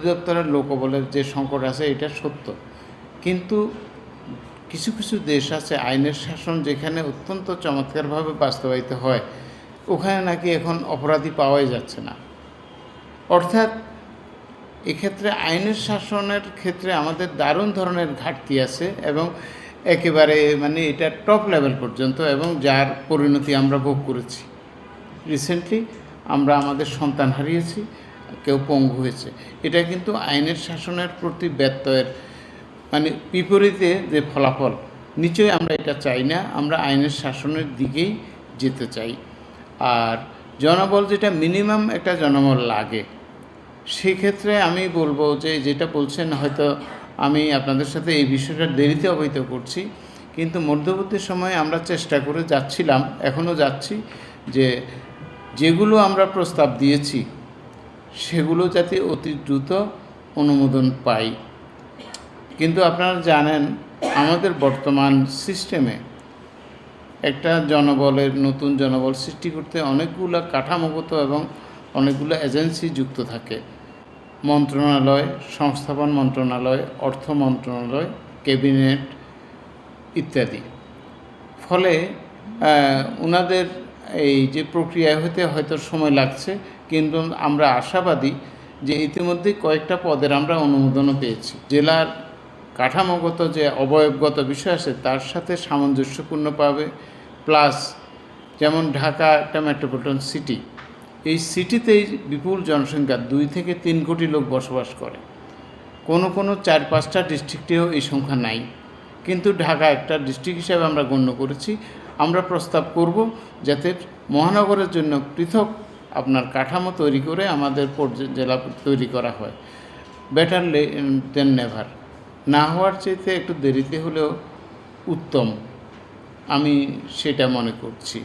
অধিদপ্তরের লোকবলের যে সংকট আছে, এটা সত্য। কিন্তু কিছু কিছু দেশ আছে, আইনের শাসন যেখানে অত্যন্ত চমৎকারভাবে বাস্তবায়িত হয়, ওখানে নাকি এখন অপরাধী পাওয়াই যাচ্ছে না। অর্থাৎ এক্ষেত্রে আইনের শাসনের ক্ষেত্রে আমাদের দারুণ ধরনের ঘাটতি আছে এবং একেবারে মানে এটা টপ লেভেল পর্যন্ত এবং যার পরিণতি আমরা ভোগ করেছি। রিসেন্টলি আমরা আমাদের সন্তান হারিয়েছি কেউ পঙ্গু হয়েছে। এটা কিন্তু আইনের শাসনের প্রতি ব্যত্যয়ের মানে বিপরীতে যে ফলাফল, নিশ্চয়ই আমরা এটা চাই না, আমরা আইনের শাসনের দিকেই যেতে চাই। আর জনবল যেটা মিনিমাম একটা জনবল লাগে, সেক্ষেত্রে আমি বলব যে যেটা বলছেন হয়তো আমি আপনাদের সাথে এই বিষয়টা দেরিতে অবহিত করছি, কিন্তু মধ্যবর্তী সময়ে আমরা চেষ্টা করে যাচ্ছিলাম, এখনও যাচ্ছি যে যেগুলো আমরা প্রস্তাব দিয়েছি সেগুলো যাতে অতি দ্রুত অনুমোদন পাই। কিন্তু আপনারা জানেন, আমাদের বর্তমান সিস্টেমে একটা জনবলের, নতুন জনবল সৃষ্টি করতে অনেকগুলো কাঠামোগত এবং অনেকগুলো এজেন্সি যুক্ত থাকে। মন্ত্রণালয়, সংস্থাপন মন্ত্রণালয়, অর্থ মন্ত্রণালয়, ক্যাবিনেট ইত্যাদি। ফলে ওনাদের এই যে প্রক্রিয়া, হতে হয়তো সময় লাগছে কিন্তু আমরা আশাবাদী যে ইতিমধ্যে কয়েকটা পদের আমরা অনুমোদনও পেয়েছি। জেলার কাঠামোগত যে অবয়বগত বিষয় আছে, তার সাথে সামঞ্জস্যপূর্ণ পাবে। প্লাস যেমন ঢাকা একটা মেট্রোপলিটন সিটি এই সিটিতেই বিপুল জনসংখ্যা দুই থেকে তিন কোটি লোক বসবাস করে। কোনো কোনো চার পাঁচটা ডিস্ট্রিক্টেও এই সংখ্যা নাই। কিন্তু ঢাকা একটা ডিস্ট্রিক্ট হিসাবে আমরা গণ্য করেছি। আমরা প্রস্তাব করব যাতে মহানগরের জন্য পৃথক আপনার কাঠামো তৈরি করে আমাদের জেলা তৈরি করা হয়। বেটার দেন নেভার না হওয়ার চাইতে একটু দেরিতে হলেও উত্তম। আমি সেটা মনে করছি।